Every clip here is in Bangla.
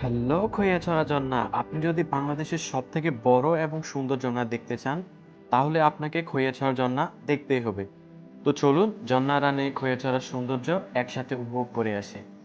হ্যালো খৈয়াছড়া ঝর্ণা আপনি যদি বাংলাদেশের সব থেকে বড় এবং সুন্দর ঝর্ণা দেখতে চান, তাহলে আপনাকে খৈয়াছড়া ঝর্ণা দেখতেই হবে। তো চলুন ঝর্ণা রানে খৈয়াছড়ার সৌন্দর্য একসাথে উপভোগ করে আসে।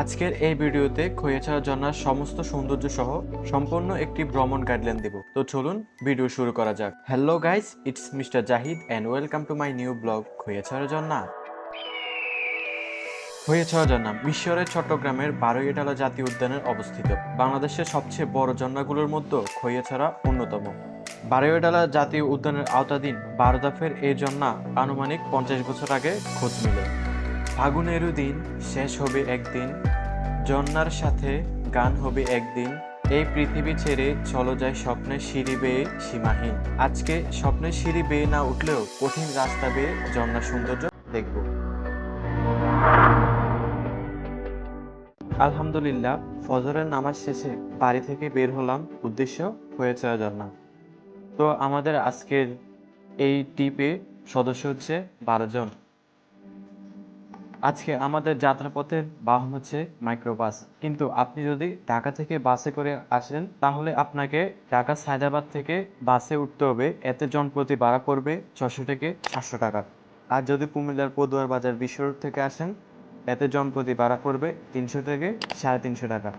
আজকের এই ভিডিওতে খৈয়াছড়া ঝর্ণার সমস্ত সৌন্দর্য সহ সম্পূর্ণ একটি ভ্রমণ গাইডলাইন দেব। তো চলুন ভিডিও শুরু করা যাক। Hello guys it's mister Zahid and welcome to my new blog Khoiyachora ঝর্ণা খৈয়াছড়া ঝর্ণা মিশরের চট্টগ্রামের বারোইটালা জাতীয় উদ্যানের অবস্থিত। বাংলাদেশের সবচেয়ে বড় ঝর্ণাগুলোর মধ্যে খৈয়াছড়া অন্যতম। বারোইডালা জাতীয় উদ্যানের আওতাধীন বারো দফের এই ঝর্ণা আনুমানিক পঞ্চাশ বছর আগে খোঁজ মিলে ফাগুনেরও দিন শেষ হবে একদিন জন্নার সাথে গান হবে একদিন। এই পৃথিবী ছেড়ে চলো যায় স্বপ্নের সিঁড়ি বেয়ে সীমাহীন। আজকে স্বপ্নের সিঁড়ি বেয়ে না উঠলেও কঠিন রাস্তা বেয়ে জন্নার সৌন্দর্য দেখব। আলহামদুলিল্লাহ, ফজরের নামাজ শেষে বাড়ি থেকে বের হলাম। উদ্দেশ্য হয়েছে জন্না তো আমাদের আজকের এই টিপে সদস্য হচ্ছে বারো জন। আজকে আমাদের যাত্রাপথের বাহন হচ্ছে মাইক্রোবাস। কিন্তু আপনি যদি ঢাকা থেকে বাসে করে আসেন, তাহলে আপনাকে ঢাকা সায়দাবাদ থেকে বাসে উঠতে হবে। এতে জনপ্রতি ভাড়া পড়বে ছশো থেকে সাতশো টাকা। আর যদি কুমিল্লার পদুয়ার বাজার বিশ্ব রোড থেকে আসেন, এতে জনপ্রতি ভাড়া পড়বে তিনশো থেকে সাড়ে তিনশো টাকা।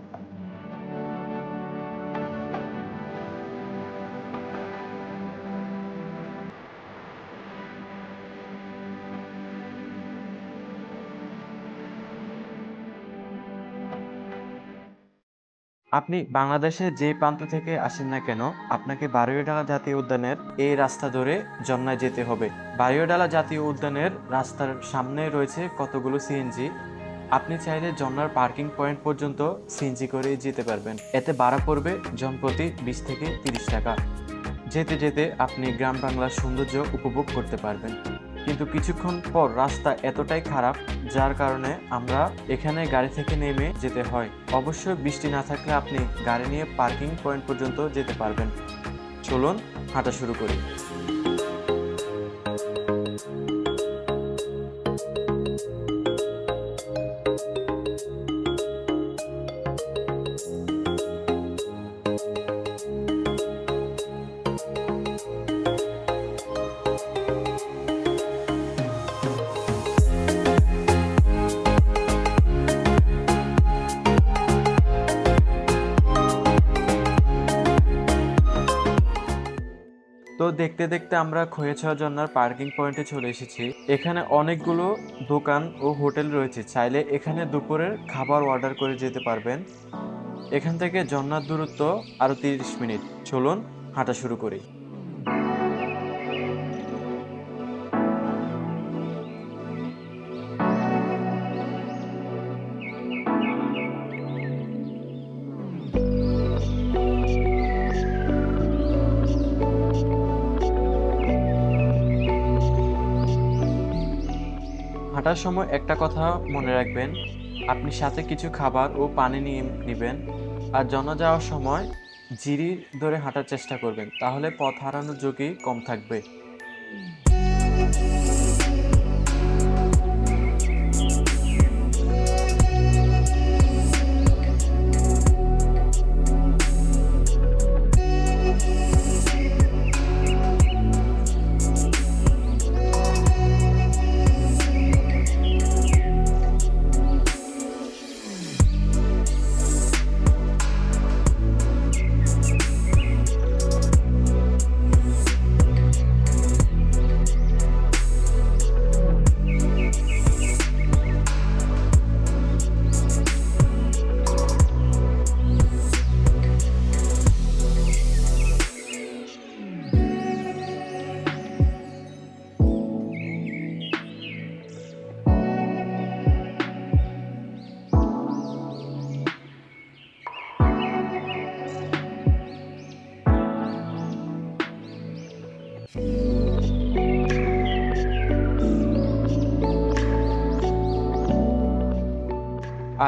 আপনি বাংলাদেশের যে প্রান্ত থেকে আসেন না কেন, আপনাকে বারোয়াডালা জাতীয় উদ্যানের এই রাস্তা ধরে জন্নায় যেতে হবে। বারোয়াডালা জাতীয় উদ্যানের রাস্তার সামনে রয়েছে কতগুলো সিএনজি আপনি চাইলে জন্নার পার্কিং পয়েন্ট পর্যন্ত সিএনজি করে যেতে পারবেন। এতে ভাড়া পড়বে জনপ্রতি বিশ থেকে তিরিশ টাকা। যেতে যেতে আপনি গ্রাম বাংলার সৌন্দর্য উপভোগ করতে পারবেন। কিন্তু কিছুক্ষণ পর রাস্তা এতটাই খারাপ, যার কারণে আমরা এখানে গাড়ি থেকে নেমে যেতে হয়। অবশ্যই বৃষ্টি না থাকলে আপনি গাড়ি নিয়ে পার্কিং পয়েন্ট পর্যন্ত যেতে পারবেন। চলুন হাঁটা শুরু করি। দেখতে দেখতে আমরা খোয়েছড়া জন্নার পার্কিং পয়েন্টে চলে এসেছি। এখানে অনেকগুলো দোকান ও হোটেল রয়েছে। চাইলে এখানে দুপুরের খাবার অর্ডার করে যেতে পারবেন। এখান থেকে জন্নার দূরত্ব আরও তিরিশ মিনিট। চলুন হাঁটা শুরু করি। হাঁটার সময় একটা কথা মনে রাখবেন, আপনি সাথে কিছু খাবার ও পানি নিয়ে নেবেন আর জন যাওয়ার সময় জিরি ধরে হাঁটার চেষ্টা করবেন, তাহলে পথ হারানোর ঝুঁকি কম থাকবে।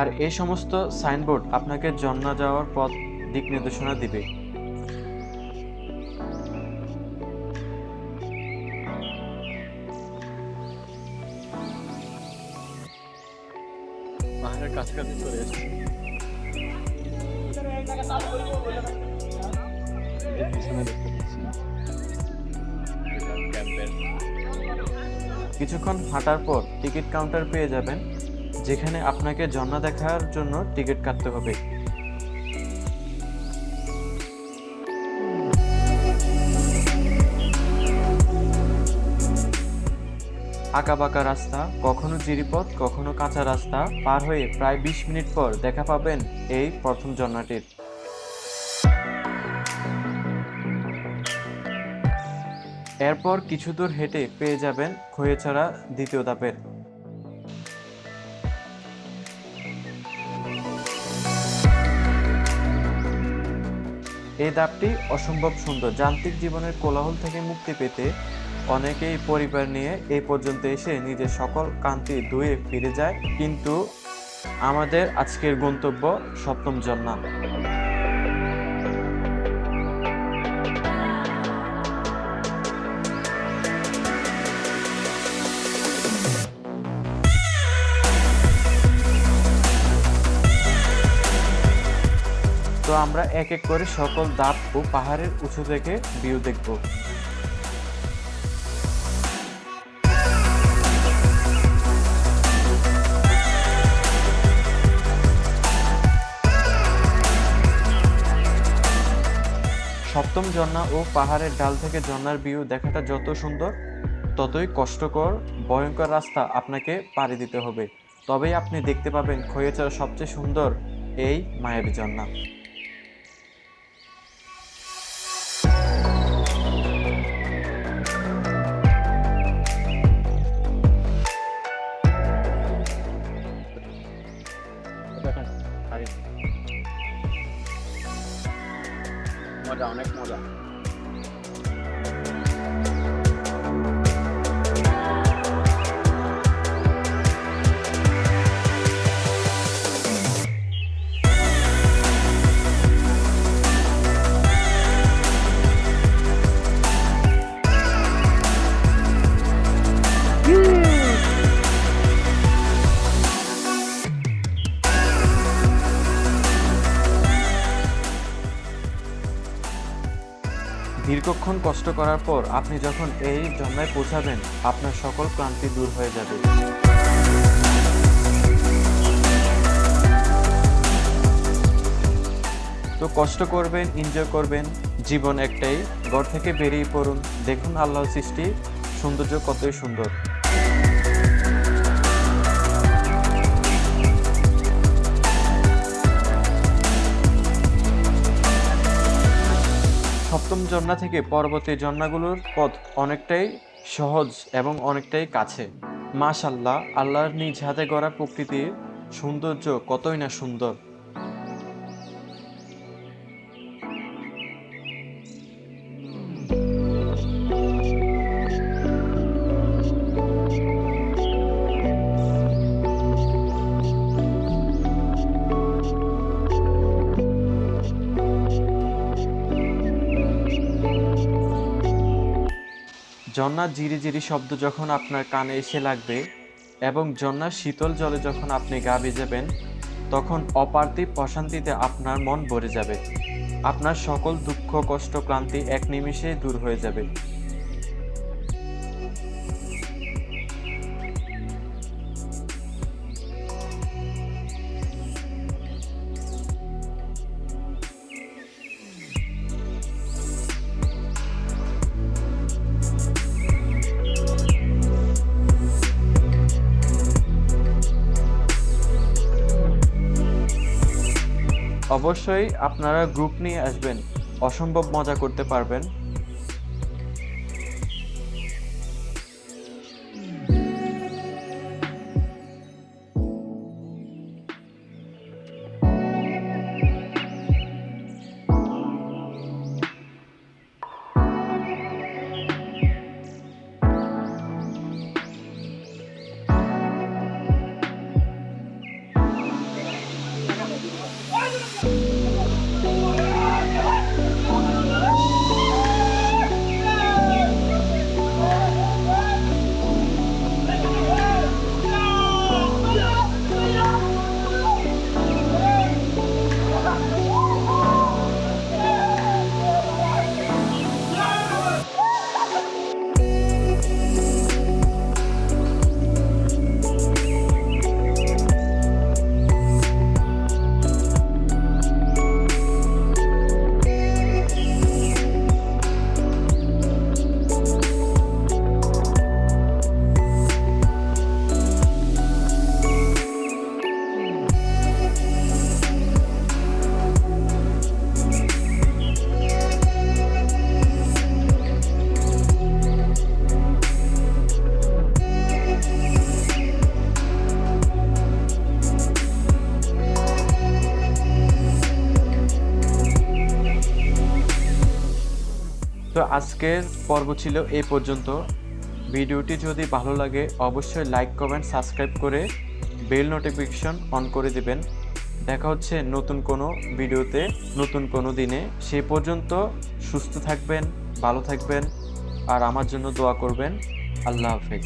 আর এই সমস্ত সাইনবোর্ড আপনাকে জন্না যাওয়ার পথ দিক নির্দেশনা দিবে। পাহাড়ের কাছাকাছি চলে এসেছি কিছুক্ষণ হাঁটার পর টিকিট কাউন্টার পেয়ে যাবেন। যেখানে আপনাকে ঝর্ণা দেখার জন্য টিকিট কাটতে হবে। আঁকাবাঁকা রাস্তা, কখনো জিরিপথ, কখনো কাঁচা রাস্তা, পার হয়ে প্রায় বিশ মিনিট পর দেখা পাবেন এই প্রথম ঝর্ণাটির এরপর কিছু দূর হেঁটে পেয়ে যাবেন খয়েছড়া দ্বিতীয় ধাপের। এই ধাপটি অসম্ভব সুন্দর। যান্ত্রিক জীবনের কোলাহল থেকে মুক্তি পেতে অনেকেই পরিবার নিয়ে এই পর্যন্ত এসে নিজের সকল কান্তি ধুয়ে ফিরে যায়। কিন্তু আমাদের আজকের গন্তব্য সপ্তম জন্না তো আমরা এক এক করে সকল ধাপ ও পাহাড়ের উঁচু থেকে ভিউ দেখব। সপ্তম ঝর্ণা ও পাহাড়ের ডাল থেকে ঝর্ণার ভিউ দেখাটা যত সুন্দর, ততই কষ্টকর, ভয়ঙ্কর রাস্তা আপনাকে পাড়ি দিতে হবে। তবেই আপনি দেখতে পাবেন খয়েচার সবচেয়ে সুন্দর এই মায়াবী ঝর্ণা। অনেক কষ্ট করার পর আপনি যখন এই জন্মায় পৌঁছাবেন, আপনার সকল ক্লান্তি দূর হয়ে যাবে। তো কষ্ট করবেন এনজয় করবেন, জীবন একটাই। ঘর থেকে বেরিয়ে পড়ুন। দেখুন আল্লাহ সৃষ্টি, সৌন্দর্য কতই সুন্দর। সপ্তম ঝর্ণা থেকে পরবর্তী ঝর্ণাগুলোর পথ অনেকটাই সহজ এবং অনেকটাই কাছে। মাশাল্লাহ আল্লাহর নিজ হাতে গড়া প্রকৃতির সৌন্দর্য কতই না সুন্দর। ঝর্ণার জিরি জিরি শব্দ যখন আপনার কানে এসে লাগবে এবং ঝর্ণার শীতল জলে যখন আপনি গা ভিজাবেন, তখন অপার্থিব প্রশান্তিতে আপনার মন ভরে যাবে। আপনার সকল দুঃখ, কষ্ট, ক্লান্তি এক নিমিষে দূর হয়ে যাবে। অবশ্যই আপনারা গ্রুপ নিয়ে আসবেন। অসম্ভব মজা করতে পারবেন। তো আজকের পর্ব ছিল এ পর্যন্ত। ভিডিওটি যদি ভালো লাগে, অবশ্যই লাইক, কমেন্ট, সাবস্ক্রাইব করে বেল নোটিফিকেশন অন করে দেবেন। দেখা হচ্ছে নতুন কোনো ভিডিওতে, নতুন কোনো দিনে। সে পর্যন্ত সুস্থ থাকবেন, ভালো থাকবেন, আর আমার জন্য দোয়া করবেন। আল্লাহ হাফেজ।